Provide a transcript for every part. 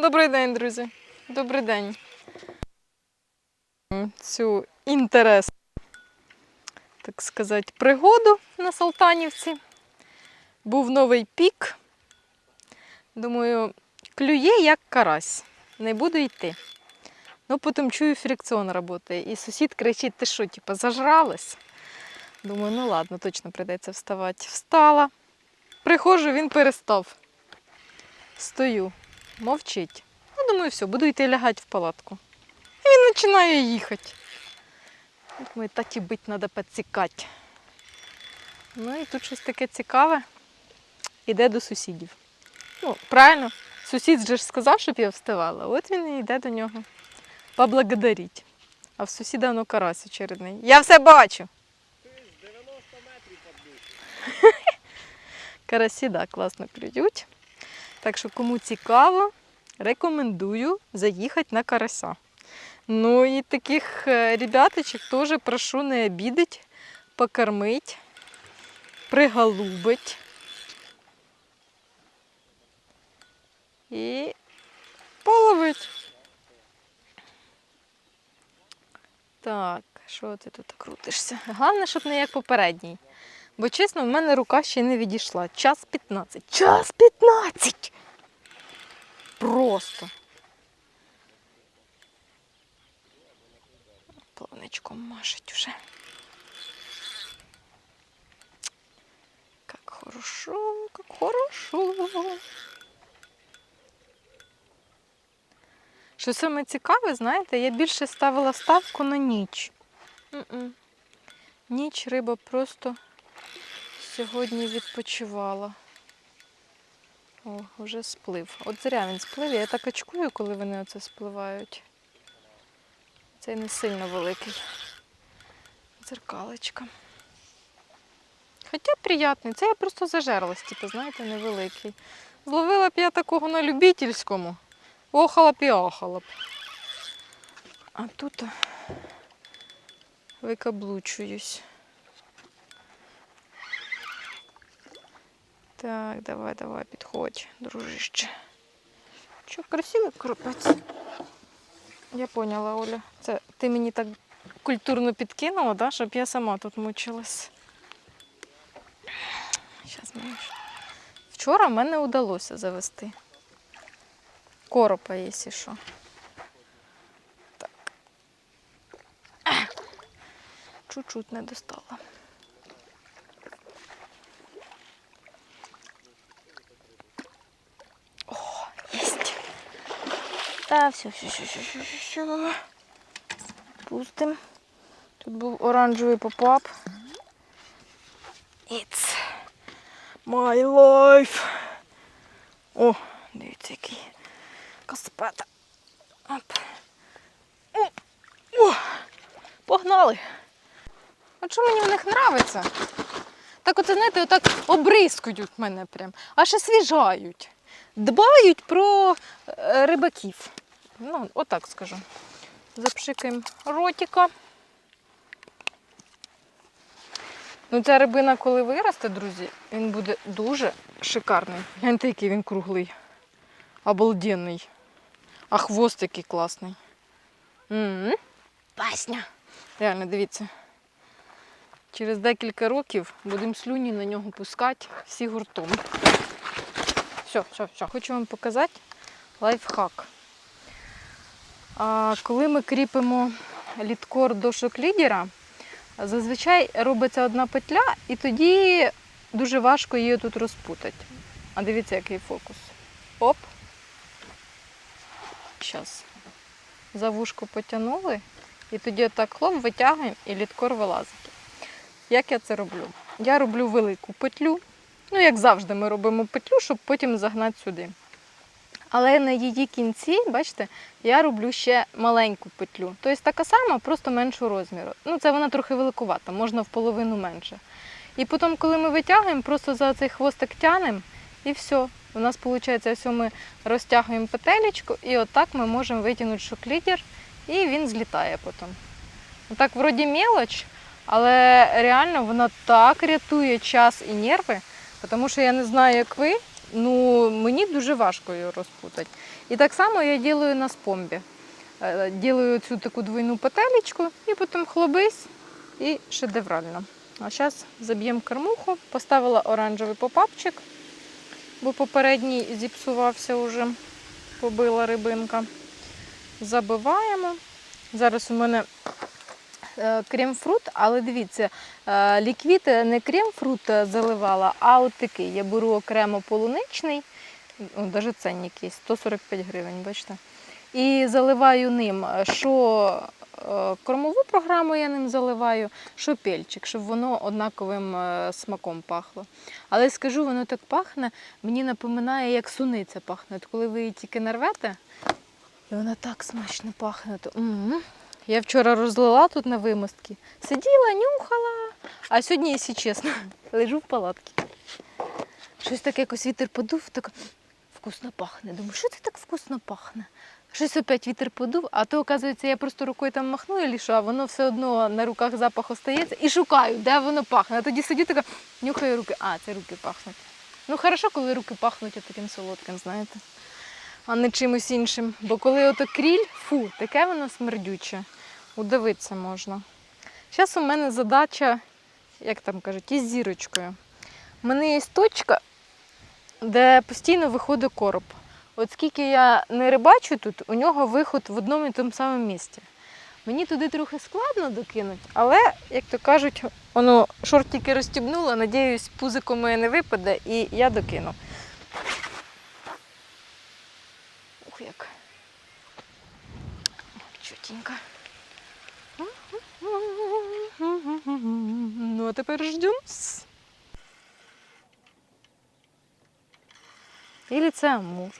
Добрий день, друзі. Добрий день. Цю інтересну, так сказати, пригоду на Салтанівці. Був новий пік. Думаю, клює як карась. Не буду йти. Ну, потім чую, фрикціон працює. І сусід кричить, ти що, типу, зажралась? Думаю, ну ладно, точно прийдеться вставати. Встала. Приходжу, він перестав. Стою, мовчить. Ну, думаю, все, буду йти лягати в палатку. І він починає їхати. Думаю, таті бить треба підсікати. Ну і тут щось таке цікаве. Іде до сусідів. Ну, правильно, сусід же ж сказав, щоб я вставала. От він і йде до нього. Поблагодаріть. А в сусіда воно карась очередний. Я все бачу. Карасі, да, класно клюють. Так що, кому цікаво, рекомендую заїхати на карася. Ну і таких е, ребяточок теж прошу не обідати, покормити, приголубить. І половить. Так, що ти тут крутишся? Головне, щоб не як попередній. Бо чесно, в мене рука ще не відійшла. Час 15. Час 15! Просто. Плавничком машить уже. Как хорошо, как хорошо. Що саме цікаве, знаєте, я більше ставила ставку на ніч. Ніч риба просто сьогодні відпочивала. О, вже сплив. От зря він сплив. Я так очкую, коли вони оце спливають. Цей не сильно великий. Дзеркалочка. Хоча приятний. Це я просто зажерлась, типу, знаєте, невеликий. Зловила б я такого на любительському. Охала б і ахала б. А тут викаблучуюсь. Так, давай, давай, підходь, дружище. Що, красивий кропець? Я поняла, Оля. Це ти мені так культурно підкинула, да, щоб я сама тут мучилась. Щас мені. Вчора в мене вдалося завести. Коропа, якщо що. Так. Чуть-чуть не достала. Та все, все, все, все, все, все. Пустим. Тут був оранжевий попап. It's my life. О, дивіться, який каспета. Оп. О, о, погнали. От що мені в них подобається? Так от, знаєте, отак обрискують мене прям, аж освіжають. Дбають про е, рибаків. Ну, отак скажу. Запшикаємо ротика. Ну, ця рибина, коли виросте, друзі, він буде дуже шикарний. Гляньте, який він круглий. Обалденний. А хвост який класний. М-м, Пасня. Реально, дивіться. Через декілька років будемо слюні на нього пускати всі гуртом. Все, все, все. Хочу вам показати лайфхак. Коли ми кріпимо літкор до шоклідера, зазвичай робиться одна петля, і тоді дуже важко її тут розпутати. А дивіться, який фокус. Оп. Зараз. За вушко потягнули, і тоді отак хлоп витягуємо і літкор вилазить. Як я це роблю? Я роблю велику петлю. Ну, як завжди, ми робимо петлю, щоб потім загнати сюди. Але на її кінці, бачите, я роблю ще маленьку петлю. Тобто така сама, просто меншого розміру. Ну, це вона трохи великувата, можна в половину менше. І потім, коли ми витягуємо, просто за цей хвостик тянемо і все. У нас виходить, ось ми розтягуємо петелечку, і отак ми можемо витягнути шоклідер, і він злітає потім. Так, вроді мелоч, але реально вона так рятує час і нерви, тому що я не знаю, як ви, ну, мені дуже важко її розпутати. І так само я ділаю на спомбі. Е, Ділаю цю таку двойну петелечку і потім хлобись і шедеврально. А зараз заб'ємо кормуху, поставила оранжевий попапчик, бо попередній зіпсувався вже, побила рибинка. Забиваємо. Зараз у мене крем-фрут, але дивіться, е, ліквід не крем-фрут е, заливала, а от такий. Я беру окремо полуничний, навіть ценник є, 145 гривень, бачите. І заливаю ним, е, що е, кормову програму я ним заливаю, що пельчик, щоб воно однаковим е, смаком пахло. Але скажу, воно так пахне, мені напоминає, як суниця пахне. От коли ви її тільки нарвете, і вона так смачно пахне. То, м-м. Я вчора розлила тут на вимостки. Сиділа, нюхала. А сьогодні, якщо чесно, лежу в палатці. Щось таке якось вітер подув, так вкусно пахне. Думаю, що це так вкусно пахне? Щось опять вітер подув, а то, оказується, я просто рукою там махну і лішу, а воно все одно на руках запах остається і шукаю, де воно пахне. А тоді сидю така, нюхаю руки. А, це руки пахнуть. Ну, хорошо, коли руки пахнуть таким солодким, знаєте, а не чимось іншим. Бо коли ото кріль, фу, таке воно смердюче. Удивитися можна. Зараз у мене задача, як там кажуть, із зірочкою. У мене є точка, де постійно виходить короб. От скільки я не рибачу тут, у нього виход в одному і тому самому місці. Мені туди трохи складно докинути, але, як то кажуть, воно шортики розстібнуло, надіюсь, пузико моє не випаде і я докину. Ух, як. Чутенько. Ну, а тепер ждем. Или це амур.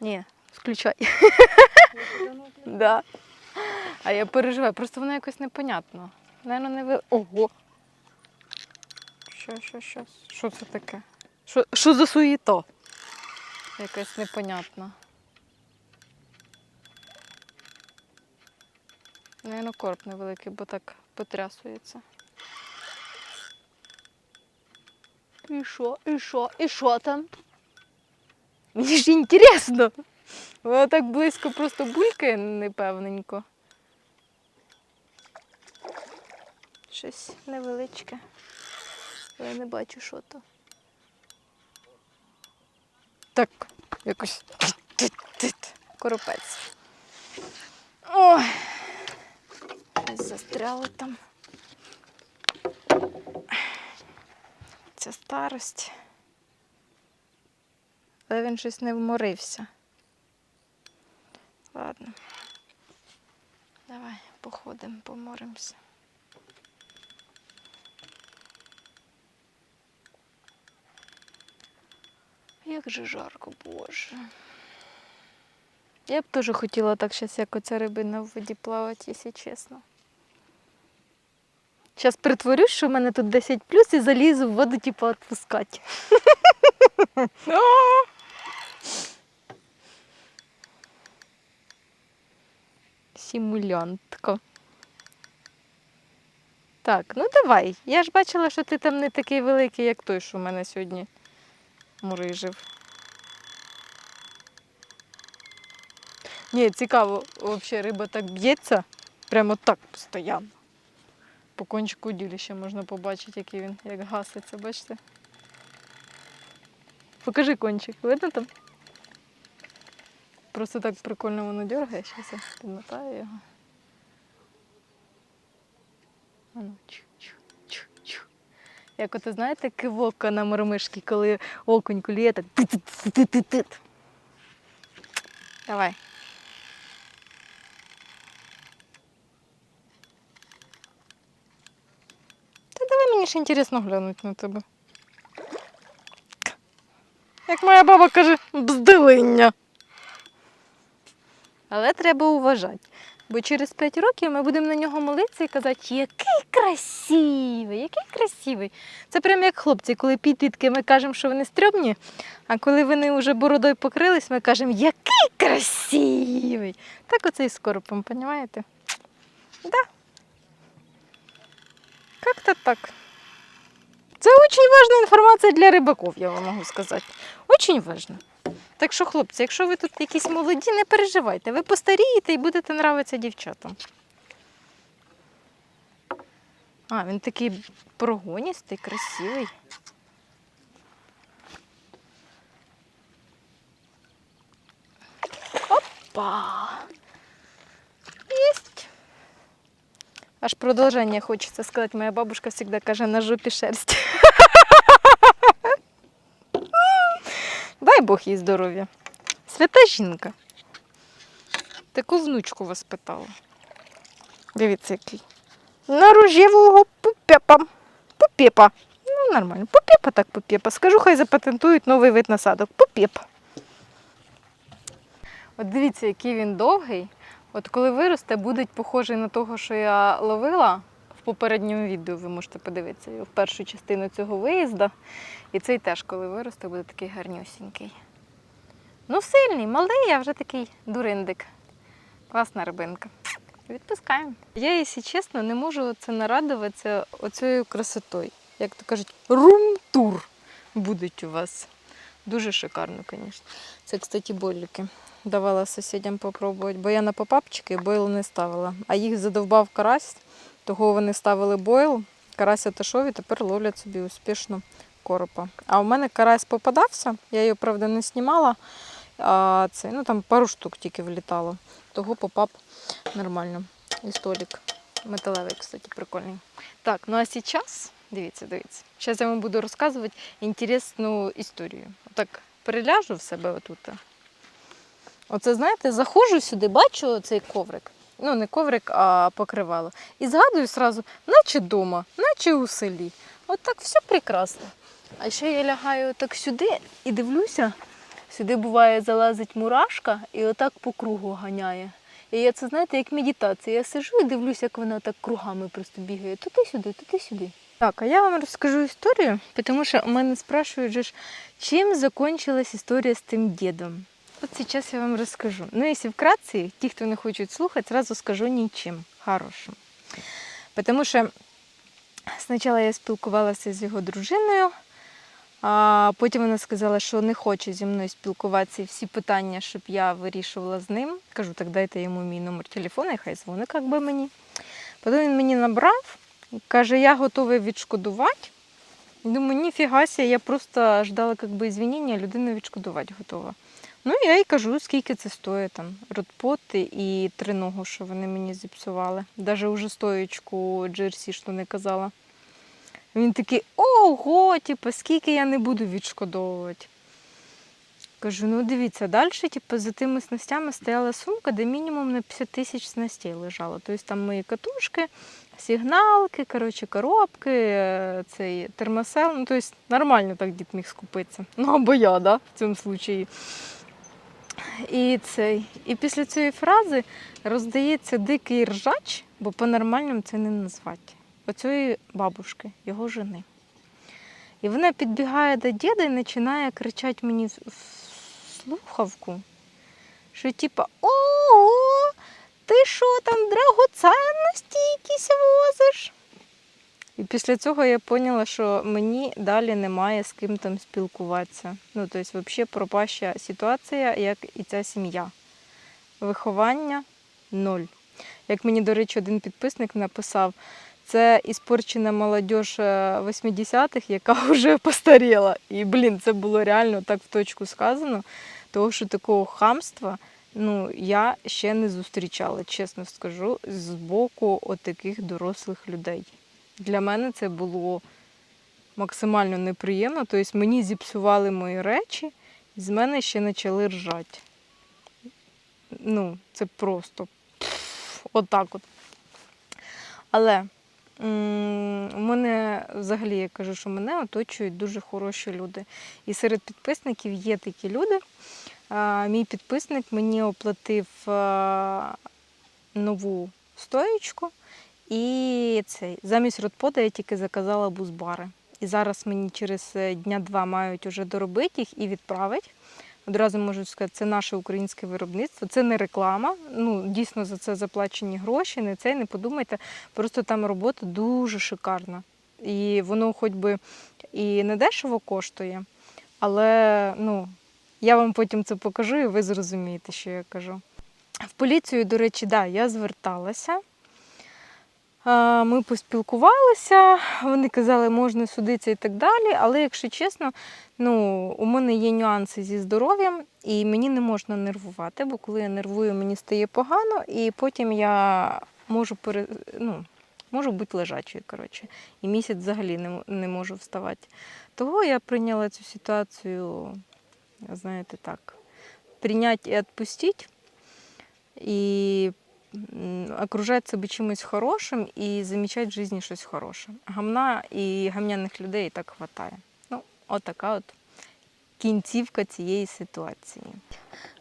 Ні, включай. Да. А я переживаю, просто воно якось непонятно. Наверно, не ви. Ого. Що, що, що? Що це таке? Що, що за суєто? Якась непонятна. Наверно, короб невеликий, бо так потрясується. І що? І що? І що там? Мені ж інтересно. Воно так близько просто булькає непевненько. Щось невеличке. Я не бачу, що то. Так, якось коропець. Ой. Щось застряло там. Це старость. Але він щось не вморився. Ладно. Давай походимо, поморимося. Як же жарко, боже. Я б теж хотіла так зараз, як оця рибина в воді плавати, якщо чесно. Зараз притворюсь, що в мене тут 10 плюс і залізу в воду, типу, відпускати. Симулянтка. Так, ну давай. Я ж бачила, що ти там не такий великий, як той, що в мене сьогодні мурижив. Ні, цікаво, взагалі риба так б'ється, прямо так постійно. По кончику удилища можна побачити, який він як гаситься, бачите? Покажи кончик, видно там? Просто так прикольно воно дергає, зараз я помотаю його. Ану, чу-чу-чу-чу. Як ото, знаєте, кивок на мормишки, коли окунь куліє, так тит-тит-тит-тит. Давай. Давай мені інтересно глянути на тебе. Як моя баба каже, бздилиння. Але треба уважати. Бо через 5 років ми будемо на нього молитися і казати, який красивий, який красивий. Це прямо як хлопці, коли підлітки ми кажемо, що вони стрьомні, а коли вони вже бородою покрились, ми кажемо, який красивий. Так оце і з коропом, розумієте? Да. Как-то так. Дуже важна інформація для рибаків, я вам можу сказати. Очень важно. Так що, хлопці, якщо ви тут якісь молоді, не переживайте. Ви постарієте і будете нравитися дівчатам. А, він такий прогоністий, красивий. Опа! Єсть. Аж продовження хочеться сказати. Моя бабушка завжди каже, на жопі шерсть. Дай Бог їй здоров'я. Свята жінка. Таку внучку вас питала. Дивіться, який. На рожевого пупепа. Пупепа. Ну, нормально. Пупепа так пупепа. Скажу, хай запатентують новий вид насадок. Пупеп. От дивіться, який він довгий. От коли виросте, буде похожий на того, що я ловила попередньому відео. Ви можете подивитися в першу частину цього виїзду. І цей теж, коли виросте, буде такий гарнюсінький. Ну, сильний, малий, а вже такий дуриндик. Класна рибинка. Відпускаємо. Я, якщо чесно, не можу це нарадуватися оцією красотою. Як то кажуть, рум-тур будуть у вас. Дуже шикарно, звісно. Це, кстати, бойлики. Давала сусідям попробувати, бо я на попапчики бойл не ставила. А їх задовбав карась, того вони ставили бойл, карась отошов і тепер ловлять собі успішно коропа. А у мене карась попадався, я його, правда, не знімала, а це, ну там пару штук тільки влітало. Того попап нормально. І столик металевий, кстати, прикольний. Так, ну а зараз, дивіться, дивіться. Зараз я вам буду розказувати інтересну історію. Так переляжу в себе отут. Оце, знаєте, заходжу сюди, бачу цей коврик. Ну, не коврик, а покривало. І згадую сразу, наче вдома, наче у селі. От так все прекрасно. А ще я лягаю так сюди і дивлюся, сюди буває залазить мурашка і отак по кругу ганяє. І я це, знаєте, як медитація. Я сижу і дивлюся, як вона так кругами просто бігає. Туди-сюди, туди-сюди. Так, а я вам розкажу історію, тому що у мене спрашують, чим закончилась історія з тим дідом. От сейчас я вам расскажу. Ну, если вкратце, ті, хто не хочуть слухати, сразу скажу нічим хорошим. Тому що спочатку я спілкувалася з його дружиною, а потім вона сказала, що не хоче зі мною спілкуватися і всі питання, щоб я вирішувала з ним. Кажу, так дайте йому мій номер телефону, і хай дзвонить як би мені. Потім він мені набрав, каже, я готовий відшкодувати. Думаю, ніфіга ся, я просто ждала как би, извинення, людина відшкодувати готова. Ну, я їй кажу, скільки це стоїть там родпоти і триногу, що вони мені зіпсували. Навіть уже стоєчку джерсі, що не казала. Він такий, ого, типу, скільки я не буду відшкодовувати. Кажу, ну дивіться, далі типу, за тими снастями стояла сумка, де мінімум на 50 тисяч снастей лежало. Тобто там мої катушки, сигналки, коротше, коробки, е, цей термосел. Ну, тобто нормально так дід міг скупитися. Ну, або я, да, в цьому випадку. І цей. І після цієї фрази роздається дикий ржач, бо по-нормальному це не назвати. Оцієї бабушки, його жени. І вона підбігає до діда і починає кричати мені в слухавку, що типа Ого, ти що там драгоценності якісь возиш? І після цього я поняла, що мені далі немає з ким там спілкуватися. Ну, тобто, взагалі пропаща ситуація, як і ця сім'я. Виховання ноль. Як мені, до речі, один підписник написав, це іспорчена молодь 80-х, яка вже постаріла. І, блін, це було реально так в точку сказано, тому що такого хамства ну, я ще не зустрічала, чесно скажу, з боку отаких дорослих людей. Для мене це було максимально неприємно. Тобто мені зіпсували мої речі, і з мене ще почали ржати. Ну, це просто отак от. Але у мене взагалі я кажу, що мене оточують дуже хороші люди. І серед підписників є такі люди. Мій підписник мені оплатив нову стоєчку. І цей, замість родпода я тільки заказала бузбари. І зараз мені через е, дня-два мають уже доробити їх і відправити. Одразу можу сказати, це наше українське виробництво, це не реклама. Ну, дійсно за це заплачені гроші, не це, не подумайте. Просто там робота дуже шикарна. І воно хоч би і не дешево коштує, але ну, я вам потім це покажу, і ви зрозумієте, що я кажу. В поліцію, до речі, да, я зверталася. Ми поспілкувалися, вони казали, можна судитися і так далі. Але, якщо чесно, ну, у мене є нюанси зі здоров'ям, і мені не можна нервувати, бо коли я нервую, мені стає погано, і потім я можу пере... ну, можу бути лежачою. коротше. І місяць взагалі не, не можу вставати. Того я прийняла цю ситуацію, знаєте, так, прийняти і відпустити. І м, окружати себе чимось хорошим і замічати в житті щось хороше. Гамна і гамняних людей і так вистачає. Ну, отака от кінцівка цієї ситуації.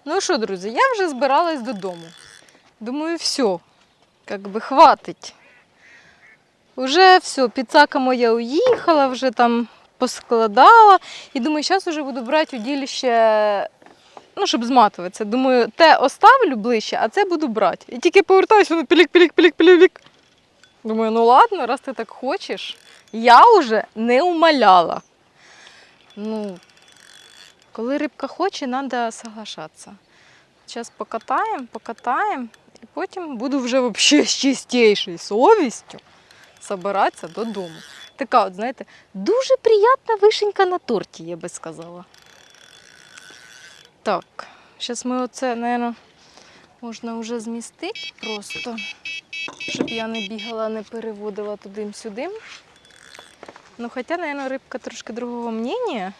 Ну що, друзі, я вже збиралась додому. Думаю, все, як би хватить. Уже все, піцака моя уїхала, вже там поскладала. І думаю, зараз вже буду брати уділище ну, щоб зматуватися. Думаю, те оставлю ближче, а це буду брати. І тільки повертаюся, воно пілік, пілік, пілік, пілік, пілік. Думаю, ну ладно, раз ти так хочеш. Я вже не умоляла. Ну, коли рибка хоче, треба соглашатися. Зараз покатаємо, покатаємо, і потім буду вже взагалі з чистішою совістю збиратися додому. Така, от, знаєте, дуже приємна вишенька на торті, я би сказала. Так, зараз ми оце, мабуть, можна вже змістити просто, щоб я не бігала, не переводила туди-сюди. Ну, хоча, мабуть, рибка трошки другого мнення,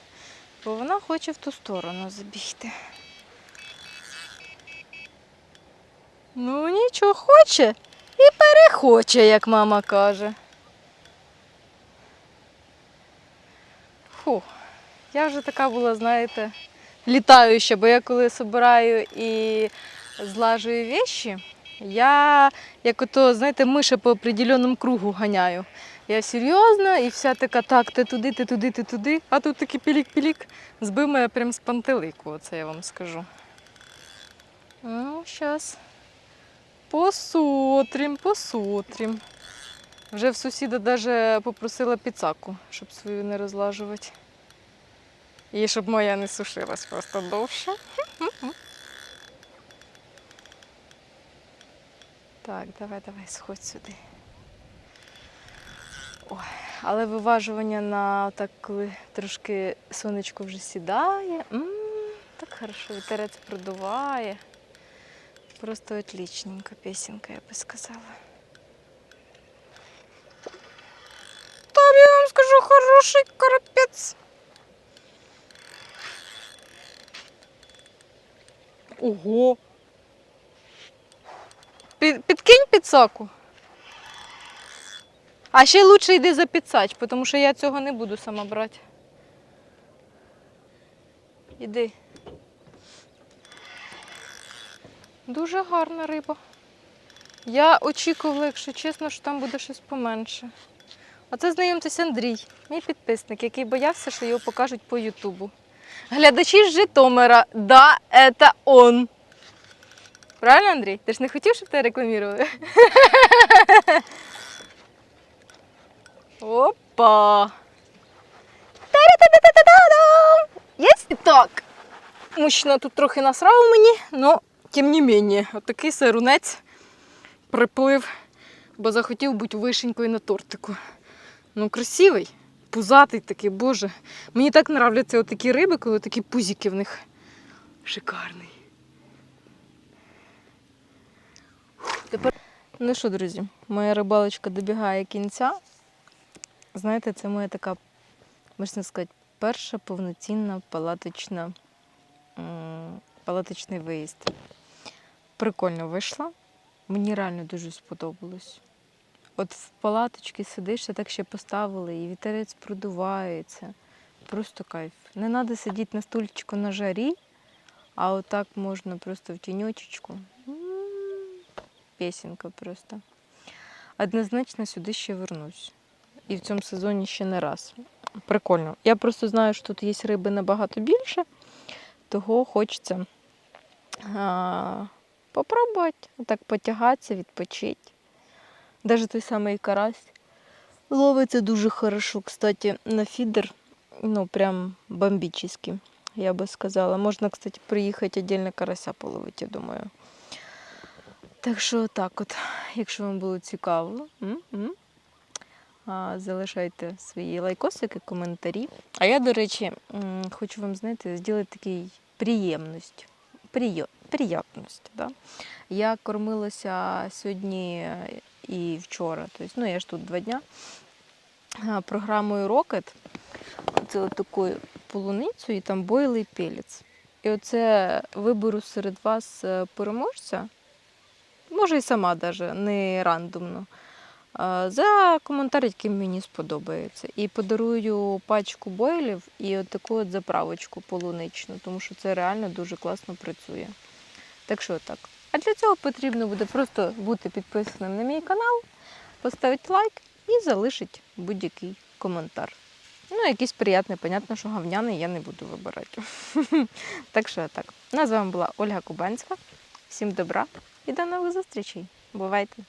бо вона хоче в ту сторону забігти. Ну, нічого, хоче і перехоче, як мама каже. Фу, я вже така була, знаєте, літаюча, бо я коли збираю і злажую вещі, я як ото, знаєте, миша по определеному кругу ганяю. Я серйозно і вся така, так, ти туди, ти туди, ти туди, а тут такий пілік-пілік. Збив мене прям з пантелику, оце я вам скажу. Ну, зараз. Посотрім, посотрім. Вже в сусіда навіть попросила піцаку, щоб свою не розлажувати. І щоб моя не сушилась просто довше. Так, давай, давай, сходь сюди. Ой, але виважування на так, коли трошки сонечко вже сідає. м так хорошо, вітерець продуває. Просто отличненько песенка, я би сказала. Там я вам скажу хороший карапець. Ого. Під, підкинь підсаку. А ще лучше йди за підсач, тому що я цього не буду сама брати. Іди. Дуже гарна риба. Я очікувала, якщо чесно, що там буде щось поменше. Оце знайомтесь Андрій, мій підписник, який боявся, що його покажуть по Ютубу. Глядачі з Житомира, да, это он. Правильно, Андрій? Ти ж не хотів, щоб тебе рекламували? Опа! Єсть? Так. Мужчина тут трохи насрав мені, але тим не менше, отакий сирунець приплив, бо захотів бути вишенькою на тортику. Ну, красивий, пузатий такий, боже. Мені так нравляться отакі риби, коли такі пузики в них. Шикарний. Тепер... Ну що, друзі, моя рибалочка добігає кінця. Знаєте, це моя така, можна сказати, перша повноцінна палаточна, палаточний виїзд. Прикольно вийшла. Мені реально дуже сподобалось. От в палаточці сидиш, так ще поставили, і вітерець продувається. Просто кайф. Не треба сидіти на стульчику на жарі, а отак можна просто в тіньочечку. Пісенька просто. Однозначно сюди ще вернусь. І в цьому сезоні ще не раз. Прикольно. Я просто знаю, що тут є риби набагато більше, того хочеться а, попробувати, так потягатися, відпочити. Навіть той самий карась. Ловиться дуже хорошо, кстати, на фидер. Ну, прям бомбически, я бы сказала. Можна, кстати, приїхати отдельно карася половити, я думаю. Так що так от, якщо вам було цікаво, залишайте свої лайкосики, коментарі. А я, до речі, хочу вам, знаєте, зробити такий приємність. Приє- приємність, да? Я кормилася сьогодні і вчора. Тобто, ну, я ж тут два дня програмою Rocket. Це от такою полуницею і там бойлий пелець. І оце виберу серед вас е, переможця, може і сама даже, не рандомно. За коментар, який мені сподобається. І подарую пачку бойлів і от таку от заправочку полуничну, тому що це реально дуже класно працює. Так що так. Для цього потрібно буде просто бути підписаним на мій канал, поставити лайк і залишити будь-який коментар. Ну, якийсь приятний, понятно, що говняний я не буду вибирати. так що так. Ну, з вами була Ольга Кубанська. Всім добра і до нових зустрічей. Бувайте!